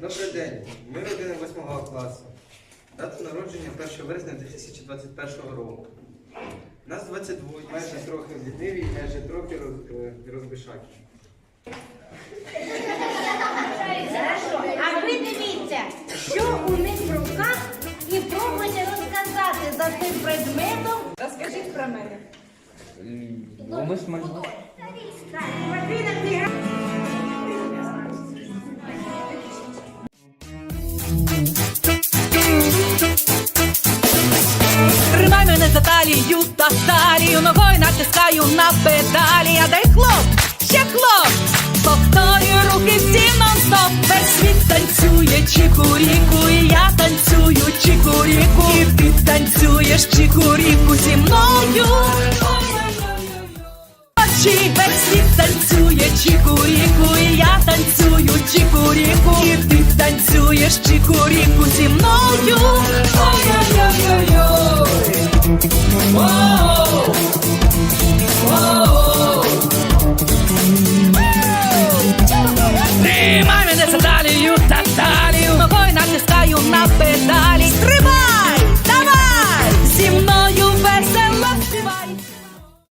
Добрий день. Ми родина 8 класу. Дата народження 1 вересня 2021 року. Нас 22, майже трохи ліниві, майже трохи роз, е, розбишакі. Предметом. Розкажіть про мене. Ну. Марина, ти гра- Тримай мене за талію та талію, ногою натискаю на педалі, а дай хлоп, ще хлоп, повторюю руки всі нон-стоп, весь світ танцює чікуріку, і танцюєш чи курівку зі мною. Очі весь світ танцює, чи куріку, і я танцюю, чи куріку, і ти танцюєш, чи куріку зі мною. Тримай мене за талію, за талію, ногою натискаю на педаль.